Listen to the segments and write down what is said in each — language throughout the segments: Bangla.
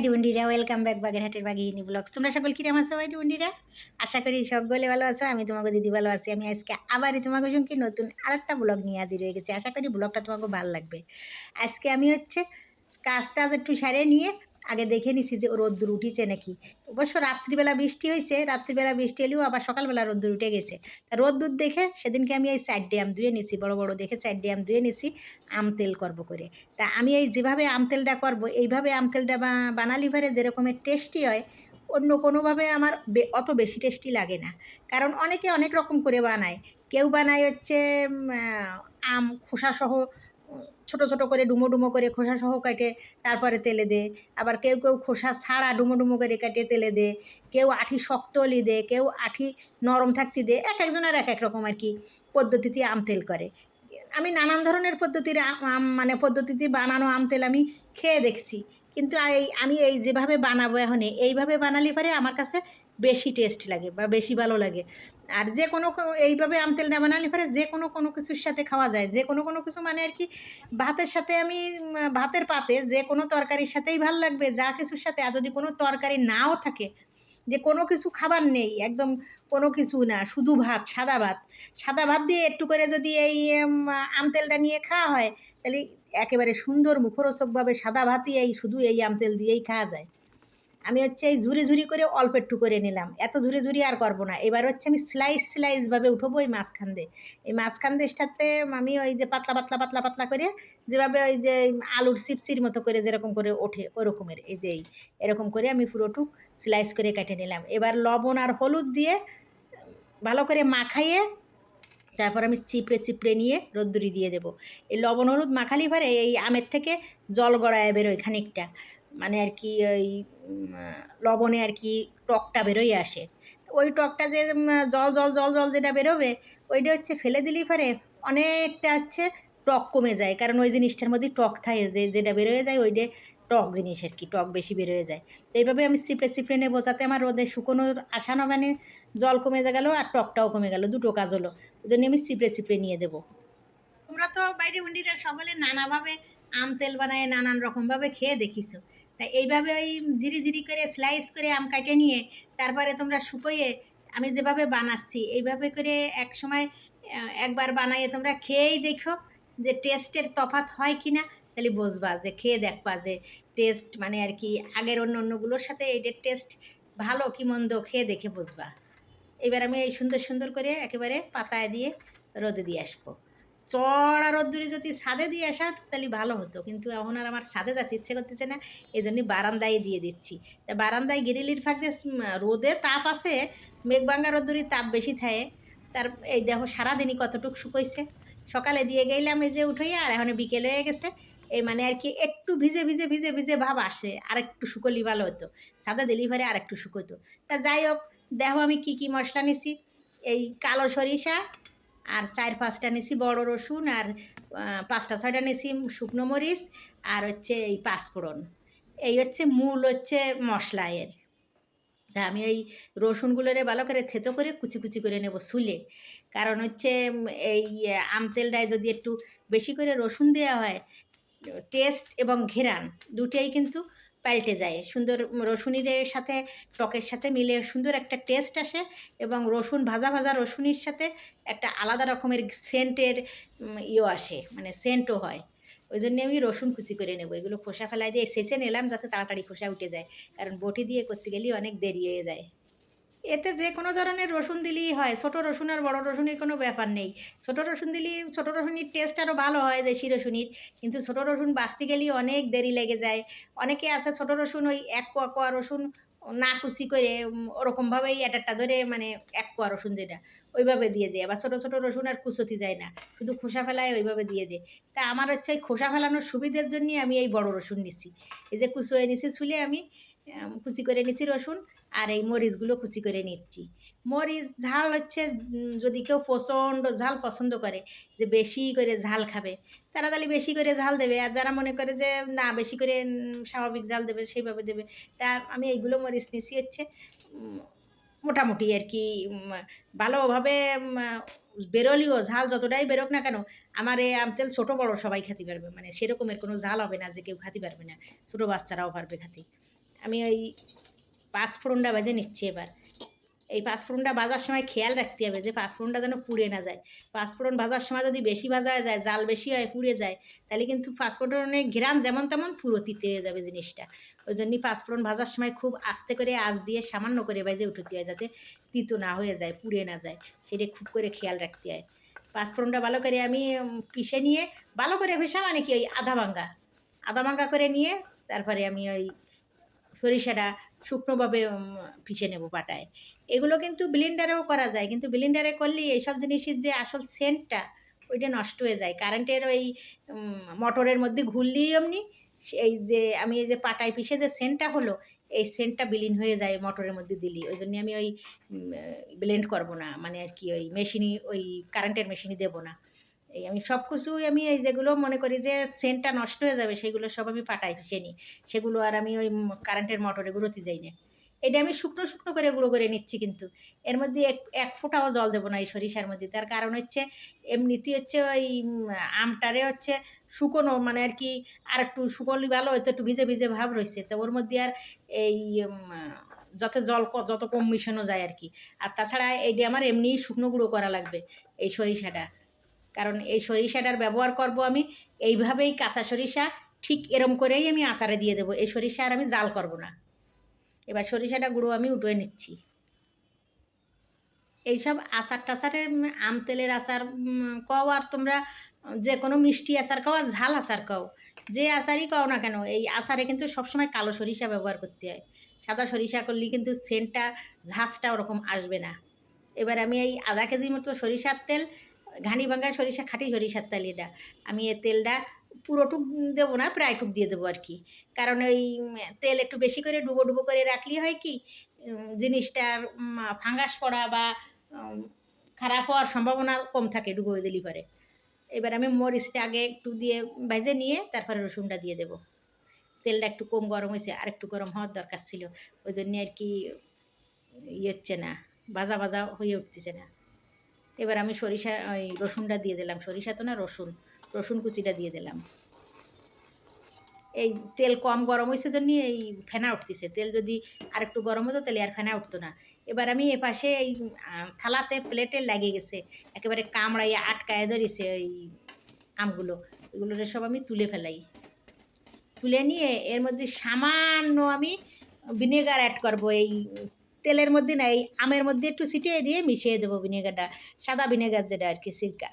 গুড ডুন্ডিরা ওয়েলকাম ব্যাক বাগেরহাটের বাগিনী ব্লগস তোমরা সকল কিরম আছো ভাই ডুন্ডিরা আশা করি সকলে ভালো আছো, আমি তোমাকে দিদি ভালো আছি। আমি আজকে আবার তোমাকে সঙ্গে নতুন আর একটা ব্লগ নিয়ে হাজির হয়ে গেছি। আশা করি ব্লগটা তোমাকে ভালো লাগবে। আজকে আমি হচ্ছে কাজটা একটু সারে নিয়ে আগে দেখে নিছি যে রোদ্দুর উঠিছে নাকি। অবশ্য রাত্রিবেলা বৃষ্টি হয়েছে, রাত্রিবেলা বৃষ্টি এলেও আবার সকালবেলা রোদ্দুর উঠে গেছে। তা রোদ্দুর দেখে সেদিনকে আমি এই চার ড্যাম ধুয়ে নিছি, বড় বড় দেখে চার ড্যাম ধুয়ে নিছি, আম তেল করব করে। তা আমি এই যেভাবে আম তেলটা করব, এইভাবে আম তেলটা বানালি পারে যেরকমের টেস্টি হয়, অন্য কোনোভাবে আমার অত বেশি টেস্টি লাগে না। কারণ অনেকে অনেক রকম করে বানায়। কেউ বানায় হচ্ছে আম খোসাসহ ছোট ছোট করে ডুমো ডুমো করে খোসা সহ কাটে তারপরে তেলে দে। আবার কেউ কেউ খোসা ছাড়া ডুমো ডুমো করে কাটে তেলে দে। কেউ আঠি শক্ত লি দে, কেউ আঠি নরম থাকতে দে। এক একজনের এক এক রকম আর কি পদ্ধতিতে আম তেল করে। আমি নানান ধরনের পদ্ধতির আম মানে পদ্ধতিতে বানানো আম তেল আমি খেয়ে দেখছি। কিন্তু এই, আমি এই যেভাবে বানাবো এখন, এইভাবে বানালে পরে আমার কাছে বেশি টেস্ট লাগে বা বেশি ভালো লাগে। আর যে কোনো এইভাবে আম তেল না বানালে পরে যে কোনো কোনো কিছুর সাথে খাওয়া যায়। যে কোনো কোনো কিছু মানে আর কি ভাতের সাথে আমি ভাতের পাতে যে কোনো তরকারির সাথেই ভালো লাগবে। যা কিছুর সাথে আর যদি কোনো তরকারি নাও থাকে যে কোনো কিছু খাবার নেই একদম কোনো কিছু না শুধু ভাত সাদা ভাত। সাদা ভাত দিয়ে একটু করে যদি এই উম, আম তেলটা নিয়ে খাওয়া হয় তাহলে একেবারে সুন্দর মুখরোচকভাবে সাদা ভাতই এই শুধু এই আম তেল দিয়েই খাওয়া যায়। আমি হচ্ছে এই ঝুরি ঝুরি করে অল্প একটু করে নিলাম। এত ঝুরি ঝুরি আর করব না। এবার হচ্ছে আমি স্লাইস স্লাইসভাবে উঠবো এই মাঝখান দিয়ে। এই মাঝখান দেশটাতে আমি ওই যে পাতলা পাতলা পাতলা পাতলা করে যেভাবে ওই যে আলুর চিপসির মতো করে যেরকম করে ওঠে, ওরকমের। এই যে এরকম করে আমি পুরোটুক স্লাইস করে কেটে নিলাম। এবার লবণ আর হলুদ দিয়ে ভালো করে মাখাইয়ে তারপর আমি চিপড়ে চিপড়ে নিয়ে রোদ্দুরি দিয়ে দেবো। এই লবণ, হলুদ মাখালি পরে এই আমের থেকে জল গড়ায় বেরোয় খানিকটা। মানে আর কি ওই লবণে আর কি টকটা বেরোয় আসে। ওই টকটা যে জল জল জল জল যেটা বেরোবে, ওইটা হচ্ছে ফেলে দিলেই পরে অনেকটা হচ্ছে টক কমে যায়। কারণ ওই জিনিসটার মধ্যে টক থাকে, যে, যেটা বেরোয় যায় ওইটা টক জিনিস আর কি, টক বেশি বেরোয় যায়। তো এইভাবে আমি চিপড়ে চিপড়ে নেব যাতে আমার রোদে শুকোনোর আশা না মানে জল কমে গেল আর টকটাও কমে গেল, দুটো কাজ হলো। ওই জন্য আমি চিপড়ে চিপড়ে নিয়ে দেবো। তোমরা তো বাইরে উন্ডিটা সকলে নানাভাবে আম তেল বানায় নানান রকমভাবে খেয়ে দেখিছো। তা এইভাবে ওই ঝিরি ঝিরি করে স্লাইস করে আম কাটে নিয়ে, তারপরে তোমরা শুকোয়ে, আমি যেভাবে বানাচ্ছি, এইভাবে করে এক সময় একবার বানাইয়ে তোমরা খেয়েই দেখো যে টেস্টের তফাৎ হয় কি না তাহলে বুঝবা যে, খেয়ে দেখবা যে টেস্ট মানে আর কি আগের অন্য অন্যগুলোর সাথে এটার টেস্ট ভালো কি মন্দ খেয়ে দেখে বুঝবা। এবার আমি এই সুন্দর সুন্দর করে একেবারে পাতায় দিয়ে রোদে দিয়ে আসব। চড়া রোদ্দুরি যদি ছাদে দিয়ে আসা তাহলে ভালো হতো। কিন্তু এখন আর আমার ছাদে যাতে ইচ্ছে করতেছে না এই জন্যই বারান্দায় দিয়ে দিচ্ছি। তা বারান্দায় গিরিলির ফাঁক রোদে তাপ আছে মেঘবাঙ্গা রোদ্দুরি তাপ বেশি থাকে। তার, এই দেখো সারাদিনই কতটুক শুকোইছে। সকালে দিয়ে গেলাম এই যে উঠে আর এখন বিকেল হয়ে গেছে। এই মানে আর কি একটু ভিজে ভিজে ভিজে ভিজে ভাব আসে, আর একটু শুকোলি ভালো হতো। সাদা ডেলিভারি আর একটু শুকোতো। তা যাই হোক, দেখো আমি কি কি মশলা নিছি। এই কালো সরিষা আর চার পাঁচটা নিছি বড় রসুন আর পাঁচটা ছয়টা নিছি শুকনো মরিচ আর হচ্ছে এই পাঁচফোড়ন। এই হচ্ছে মূল হচ্ছে মশলা এর। তা আমি এই রসুনগুলোরে ভালো করে থেতো করে কুচি কুচি করে নেব সুলে। কারণ হচ্ছে এই আম তেলটায় যদি একটু বেশি করে রসুন দেওয়া হয়, টেস্ট এবং ঘেরান দুটোই কিন্তু পাল্টে যায়। সুন্দর রসুনের সাথে, টকের সাথে মিলে সুন্দর একটা টেস্ট আসে এবং রসুন, ভাজা ভাজা রসুনের সাথে একটা আলাদা রকমের সেন্টের ইয়ে আসে মানে সেন্টও হয়। ওই জন্যে আমি রসুন কুচি করে নেব। এগুলো খোসা ফেলায় দিয়ে সেচে নিলাম যাতে তাড়াতাড়ি খোসা উঠে যায়। কারণ বটি দিয়ে করতে গেলেই অনেক দেরি হয়ে যায়। এতে যে কোনো ধরনের রসুন দিলেই হয়। ছোটো রসুন আর বড় রসুনের কোনো ব্যাপার নেই। ছোটো রসুন দিলেই ছোটো রসুনের টেস্ট আরও ভালো হয় দেশি রসুনের। কিন্তু ছোটো রসুন বাঁচতে গেলেই অনেক দেরি লেগে যায়। অনেকে আছে ছোটো রসুন ওই এক কোয়া কোয়া রসুন না কুচি করে ওরকমভাবেই একটা ধরে মানে এক কোয়া রসুন যেটা ওইভাবে দিয়ে দেয়। আবার ছোটো ছোটো রসুন আর কুচোতে যায় না। শুধু খোসা ফেলায় ওইভাবে দিয়ে দেয়। তা আমার হচ্ছে এই খোসা ফেলানোর সুবিধের জন্যই আমি এই বড় রসুন নিছি। এই যে কুচোয়ে নিছি ছুলে আম, কুচি করে নিচ্ছি রসুন আর এই মরিচগুলো কুচি করে নিচ্ছি। মরিচ ঝাল হচ্ছে যদি কেউ প্রচণ্ড ঝাল পছন্দ করে, যে বেশি করে ঝাল খাবে, তারা তাহলে বেশি করে ঝাল দেবে। আর যারা মনে করে যে না, বেশি করে স্বাভাবিক ঝাল দেবে, সেইভাবে দেবে, তা আমি এইগুলো মরিচ নিছি হচ্ছে মোটামুটি আর কি ভালোভাবে বেরোলিও ঝাল যতটাই বেরোক না কেন, আমার এই আম তেল ছোটো বড়ো সবাই খেতে পারবে। মানে সেরকমের কোনো ঝাল হবে না যে কেউ খেতে পারবে না। ছোটো বাচ্চারাও পারবে খেতে। আমি ওই পাঁচ ফোড়নটা বেজে নিচ্ছি এবার। এই পাঁচফোড়নটা ভাজার সময় খেয়াল রাখতে হবে যে পাঁচফোড়নটা যেন পুড়ে না যায়। পাঁচফোড়ন ভাজার সময় যদি বেশি ভাজা হয়ে যায়, জাল বেশি হয়, পুড়ে যায়, তাহলে কিন্তু পাঁচফোড়নের ঘেরান যেমন তেমন পুরো তিতে হয়ে যাবে জিনিসটা। ওই জন্যই পাঁচফোড়ন ভাজার সময় খুব আস্তে করে আঁচ দিয়ে সামান্য করে বাজে উঠতে হয় যাতে তিতো না হয়ে যায়, পুড়ে না যায়। সেটা খুব করে খেয়াল রাখতে হয়। পাঁচফোড়নটা ভালো করে আমি পিষে নিয়ে, ভালো করে ভেসা মানে কি, ওই আধা ভাঙ্গা। আধা ভাঙ্গা করে নিয়ে, তারপরে আমি ওই সরিষাটা শুকনোভাবে পিষে নেব পাটায়। এগুলো কিন্তু ব্লেন্ডারেও করা যায়, কিন্তু ব্লেন্ডারে করলে এইসব জিনিসের যে আসল সেন্টটা ওইটা নষ্ট হয়ে যায়। কারেন্টের ওই মোটরের মধ্যে ঘুরলেই এমনি এই যে, আমি এই যে পাটায় পিষে যে সেন্টটা হলো, এই সেন্টটা বিলীন হয়ে যায় মোটরের মধ্যে দিলি ওই জন্য আমি ওই ব্লেন্ড করব না। মানে আর কি ওই মেশিনই ওই কারেন্টের মেশিনই দেবো না। এই আমি সব কিছুই আমি এই যেগুলো মনে করি যে সেন্টটা নষ্ট হয়ে যাবে, সেগুলো সব আমি পাটায় পিষে নিই সেগুলো আর আমি ওই কারেন্টের মোটরে গুঁড়োতে যাই না। এটা আমি শুকনো শুকনো করে গুঁড়ো করে নিচ্ছি কিন্তু। এর মধ্যে এক এক ফোঁটাও জল দেবো না এই সরিষার মধ্যে। তার কারণ হচ্ছে এমনিতে হচ্ছে ওই আমটারে হচ্ছে শুকনো মানে আর কি আর একটু শুকলি ভালো হয়তো একটু ভিজে ভিজে ভাব রয়েছে তো ওর মধ্যে আর এই যত জল যত কম মিশানো যায় আর কি। আর তাছাড়া এইটা আমার এমনিই শুকনো গুঁড়ো করা লাগবে এই সরিষাটা। কারণ এই সরিষাটার ব্যবহার করব আমি, এইভাবেই কাঁচা সরিষা, ঠিক এরম করেই আমি আচারে দিয়ে দেবো। এই সরিষা আর আমি জাল করব না। এবার সরিষাটা গুঁড়ো আমি উঠে নিচ্ছি। এইসব আচার টাচারে আম তেলের আচার কও আর তোমরা যে কোনো মিষ্টি আচার খাও আর ঝাল আচার খাও যে আচারই খাও না কেন, এই আচারে কিন্তু সবসময় কালো সরিষা ব্যবহার করতে হয়। সাদা সরিষা করলে কিন্তু সেন্টটা ঝাঁসটা ওরকম আসবে না। এবার আমি এই আধা কেজি মতো সরিষার তেল ঘানি ভাঙ্গা সরিষা, খাঁটি সরিষার তেল এটা। আমি এই তেলটা পুরোটুক দেবো না প্রায়টুক দিয়ে দেবো আর কি। কারণ ওই তেল একটু বেশি করে ডুবো ডুবো করে রাখলে হয় কি জিনিসটার ফাঙ্গাস পড়া বা খারাপ হওয়ার সম্ভাবনা কম থাকে ডুবো দিলি পরে এবার আমি মরিচটা আগে একটু দিয়ে ভেজে নিয়ে তারপরে রসুনটা দিয়ে দেবো। তেলটা একটু কম গরম হয়েছে, আর একটু গরম হওয়ার দরকার ছিল। ওই জন্যে আর কি ইয়ে হচ্ছে না ভাজা ভাজা হয়ে উঠতেছে না। এবার আমি সরিষা, ওই রসুনটা দিয়ে দিলাম। সরিষা তো না, রসুন। রসুন কুচিটা দিয়ে দিলাম। এই তেল কম গরম হয়েছে জন্য এই ফেনা উঠতেছে। তেল যদি আর একটু গরম হতো তাহলে আর ফেনা উঠতো না। এবার আমি এপাশে এই থালাতে প্লেটে লেগে গেছে। একেবারে কামড়াইয়ে আটকায় ধরেছে ওই আমগুলো। এগুলো সব আমি তুলে ফেলাই। তুলে নিয়ে এর মধ্যে সামান্য আমি ভিনেগার অ্যাড করব এই তেলের মধ্যে না এই আমের মধ্যে একটু ছিটিয়ে দিয়ে মিশিয়ে দেবো ভিনেগারটা, সাদা ভিনেগার যেটা আর কি সিরকা।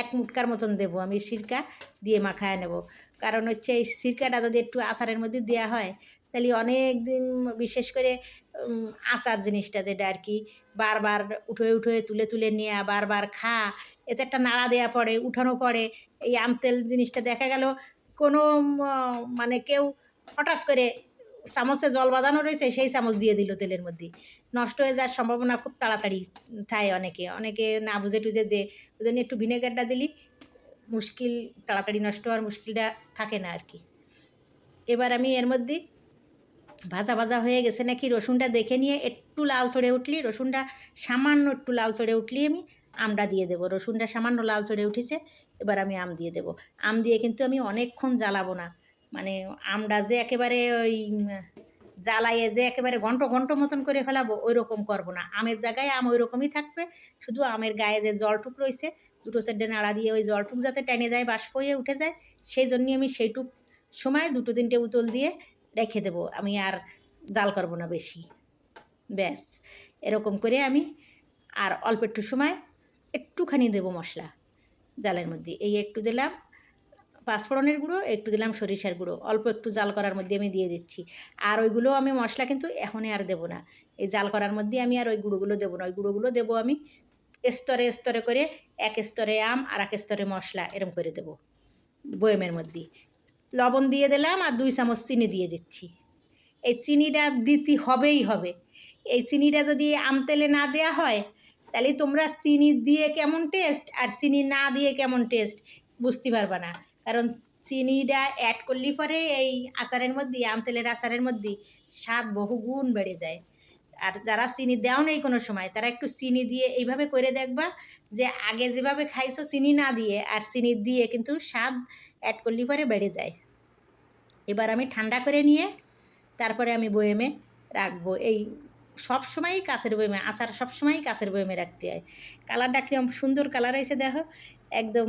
এক মুটকার মতন দেবো আমি সিরকা দিয়ে মাখায় নেব। কারণ হচ্ছে এই সিরকাটা যদি একটু আচারের মধ্যে দেওয়া হয়, তাহলে অনেক দিন বিশেষ করে আচার জিনিসটা যেটা আর কি বারবার উঠে উঠে তুলে তুলে নেওয়া বারবার খা, এতে একটা নাড়া দেওয়া পড়ে, উঠানো পড়ে, এই আম তেল জিনিসটা দেখা গেল কোনো মানে কেউ হঠাৎ করে চামচে জল বাঁধানো রয়েছে, সেই চামচ দিয়ে দিল তেলের মধ্যে। নষ্ট হয়ে যাওয়ার সম্ভাবনা খুব তাড়াতাড়ি থাকে অনেকে। অনেকে না বুঝে টুঝে দে, ওই জন্য একটু ভিনেগারটা দিলি, মুশকিল, তাড়াতাড়ি নষ্ট হওয়ার মুশকিলটা থাকে না আর কি। এবার আমি এর মধ্যে ভাজা ভাজা হয়ে গেছে নাকি রসুনটা দেখে নিয়ে একটু লাল চড়ে উঠলি, রসুনটা সামান্য একটু লাল চড়ে উঠলি আমি, আমটা দিয়ে দেবো। রসুনটা সামান্য লাল চড়ে উঠেছে, এবার আমি আম দিয়ে দেবো। আম দিয়ে কিন্তু আমি অনেকক্ষণ জ্বালাবো না। মানে আমটা যে একেবারে ওই জ্বালাইয়ে যে একেবারে ঘন্ট ঘন্ট মতন করে ফেলাবো ওই রকম করব না। আমের জায়গায় আম ওই রকমই থাকবে, শুধু আমের গায়ে যে জলটুক রয়েছে, দুটো সাইডে নাড়া দিয়ে ওই জলটুক যাতে টেনে যায়, বাষ্প হয়ে উঠে যায়, সেই জন্যই আমি সেইটুক সময় দুটো তিনটে উতল দিয়ে রেখে দেবো। আমি আর জাল করব না বেশি। ব্যাস, এরকম করে আমি আর অল্প একটু সময় একটুখানি দেবো মশলা জালের মধ্যে। এই একটু দিলাম পাঁচফোড়নের গুঁড়ো, একটু দিলাম সরিষার গুঁড়ো। অল্প একটু জাল করার মধ্যে আমি দিয়ে দিচ্ছি। আর ওইগুলো আমি মশলা কিন্তু এখনই আর দেবো না। এই জাল করার মধ্যে আমি আর ওই গুঁড়োগুলো দেবো না। ওই গুঁড়োগুলো দেবো আমি স্তরে স্তরে করে এক স্তরে আম আর এক স্তরে মশলা এরম করে দেবো বয়মের মধ্যে। লবণ দিয়ে দিলাম আর দুই চামচ চিনি দিয়ে দিচ্ছি। এই চিনিটা দিতে হবেই হবে। এই চিনিটা যদি আম তেলে না দেওয়া হয়, তাহলে তোমরা চিনি দিয়ে কেমন টেস্ট আর চিনি না দিয়ে কেমন টেস্ট বুঝতে পারবে না। কারণ চিনিটা অ্যাড করলে পরে এই আচারের মধ্যে, আম তেলের আচারের মধ্যে স্বাদ বহুগুণ বেড়ে যায়। আর যারা চিনি দেও নেই কোনো সময়, তারা একটু চিনি দিয়ে এইভাবে করে দেখবা যে আগে যেভাবে খাইছো চিনি না দিয়ে, আর চিনি দিয়ে কিন্তু স্বাদ অ্যাড করলে পরে বেড়ে যায়। এবার আমি ঠান্ডা করে নিয়ে তারপরে আমি বয়েমে রাখব। এই সব সময়ই কাছের বয়েমে, আচার সব সময়ই কাছের বয়েমে রাখতে হয়। কালারটা কিরম সুন্দর কালার হয়েছে দেখো, একদম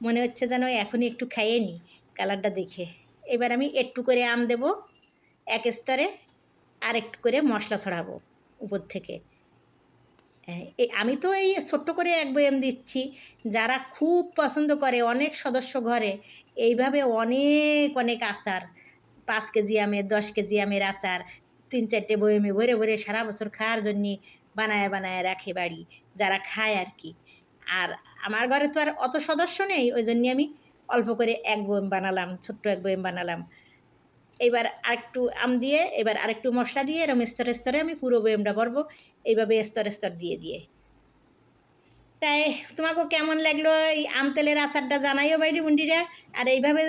মনে হচ্ছে যেন এখনই একটু খাইয়ে নিই কালারটা দেখে। এবার আমি একটু করে আম দেব এক স্তরে আর একটু করে মশলা ছড়াবো উপর থেকে। হ্যাঁ, এই আমি তো এই ছোট্ট করে এক বয়াম দিচ্ছি। যারা খুব পছন্দ করে অনেক সদস্য ঘরে এইভাবে অনেক অনেক আচার। পাঁচ কেজি আমের দশ কেজি আমের আচার তিন চারটে বয়ামে ভরে ভরে সারা বছর খাওয়ার জন্যে বানায় বানায় রাখে বাড়ি যারা খায় আর কি। আর আমার ঘরে তো আর অত সদস্য নেই ওই জন্যে আমি অল্প করে এক বয়াম বানালাম, ছোট্ট এক বয়াম বানালাম। এবার আরেকটু আম দিয়ে, এবার আরেকটু মশলা দিয়ে এরকম স্তরে স্তরে আমি পুরো বয়ামটা ভরবো, এইভাবে স্তর স্তর দিয়ে দিয়ে। তাই তোমাকে কেমন লাগল এই আম তেলের আচারটা জানাইও বাইরে বুন্ডিরা আর এইভাবে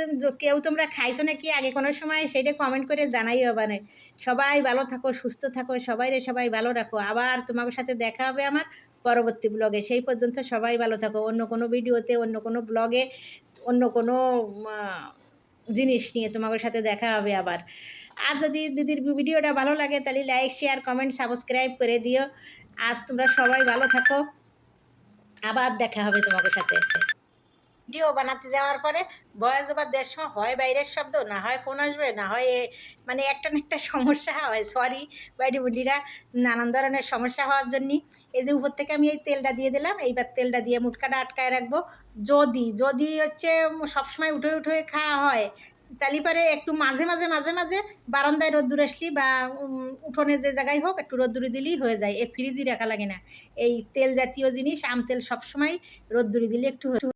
কেউ তোমরা খাইছো নাকি আগে কোনো সময় সেটা কমেন্ট করে জানাইও মানে সবাই ভালো থাকো, সুস্থ থাকো সবাই রে সবাই ভালো রাখো। আবার তোমাদের সাথে দেখা হবে আমার পরবর্তী ব্লগে সেই পর্যন্ত সবাই ভালো থাকো। অন্য কোনো ভিডিওতে অন্য কোনো ব্লগে অন্য কোনো জিনিস নিয়ে তোমাদের সাথে দেখা হবে আবার। আর যদি দিদির ভিডিওটা ভালো লাগে, তাহলে লাইক শেয়ার কমেন্ট সাবস্ক্রাইব করে দিও। আর তোমরা সবাই ভালো থাকো। আবার দেখা হবে তোমাদের সাথে। ভিডিও বানাতে যাওয়ার পরে বয়স আবার দেড় সময় হয় বাইরের শব্দ, না হয় ফোন আসবে, না হয় এ- মানে একটা না একটা সমস্যা হয় সরি বাইরে বুডিরা, নানান ধরনের সমস্যা হওয়ার জন্য। এই যে উপর থেকে আমি এই তেলটা দিয়ে দিলাম, এইবার তেলটা দিয়ে মুটকাটা আটকায় রাখব। যদি যদি হচ্ছে সবসময় উঠে উঠে খাওয়া হয়, তাহলে পরে একটু মাঝে মাঝে মাঝে মাঝে বারান্দায় রোদ্দুর আসলি বা উঠোনে যে জায়গায় হোক একটু রোদ্দুরে দিলেই হয়ে যায় এ ফ্রিজই রাখা লাগে না। এই তেল জাতীয় জিনিস, আম তেল সবসময় রোদ্দুরে দিলে একটু